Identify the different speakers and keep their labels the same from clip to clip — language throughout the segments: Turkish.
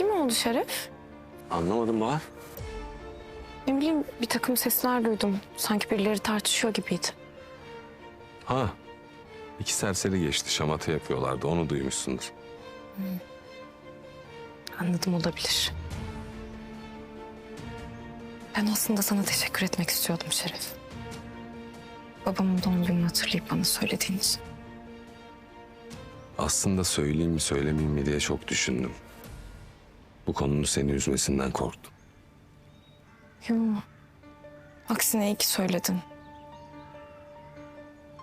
Speaker 1: oldu Şeref?
Speaker 2: Anlamadım Bahar.
Speaker 1: Ne bileyim bir takım sesler duydum. Sanki birileri tartışıyor gibiydi.
Speaker 2: Ha. İki serseri geçti. Şamata yapıyorlardı. Onu duymuşsundur.
Speaker 1: Anladım olabilir. Ben aslında sana teşekkür etmek istiyordum Şeref. Babamın doğum gününü hatırlayıp bana söylediğin için.
Speaker 2: Aslında söyleyeyim mi söylemeyeyim mi diye çok düşündüm. Bu konunun seni üzmesinden korktum.
Speaker 1: Yo. Aksine iyi ki söyledin.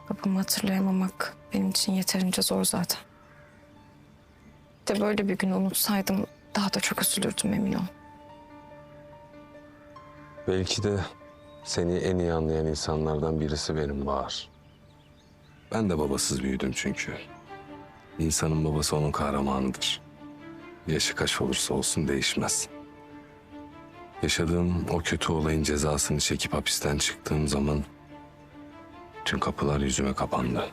Speaker 1: Babamı hatırlayamamak benim için yeterince zor zaten. De böyle bir gün unutsaydım daha da çok üzülürdüm emin ol.
Speaker 2: Belki de seni en iyi anlayan insanlardan birisi benim Bahar. Ben de babasız büyüdüm çünkü. İnsanın babası onun kahramanıdır. Yaşı kaç olursa olsun değişmez. Yaşadığım o kötü olayın cezasını çekip hapisten çıktığım zaman tüm kapılar yüzüme kapandı.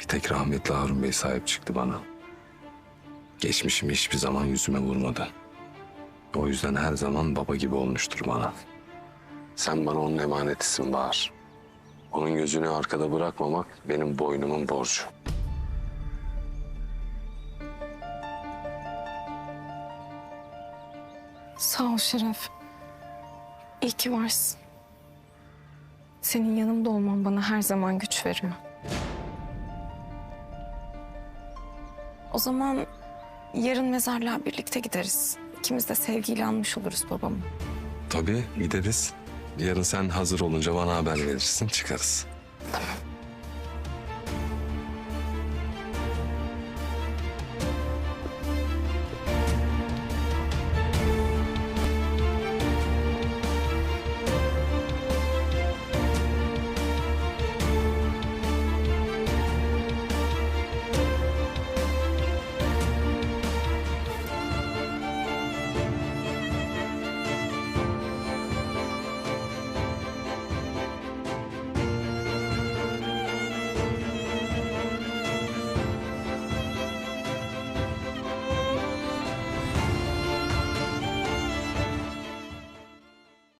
Speaker 2: Bir tek rahmetli Harun Bey sahip çıktı bana. Geçmişimi hiçbir zaman yüzüme vurmadı. O yüzden her zaman baba gibi olmuştur bana. Sen bana onun emanetisin Bahar. Onun gözünü arkada bırakmamak benim boynumun borcu.
Speaker 1: Sağ ol Şeref. İyi ki varsın. Senin yanımda olman bana her zaman güç veriyor. O zaman yarın mezarlığa birlikte gideriz. İkimiz de sevgiyle anmış oluruz babamı.
Speaker 2: Tabii gideriz. Yarın sen hazır olunca bana haber verirsin çıkarız.
Speaker 1: Tamam.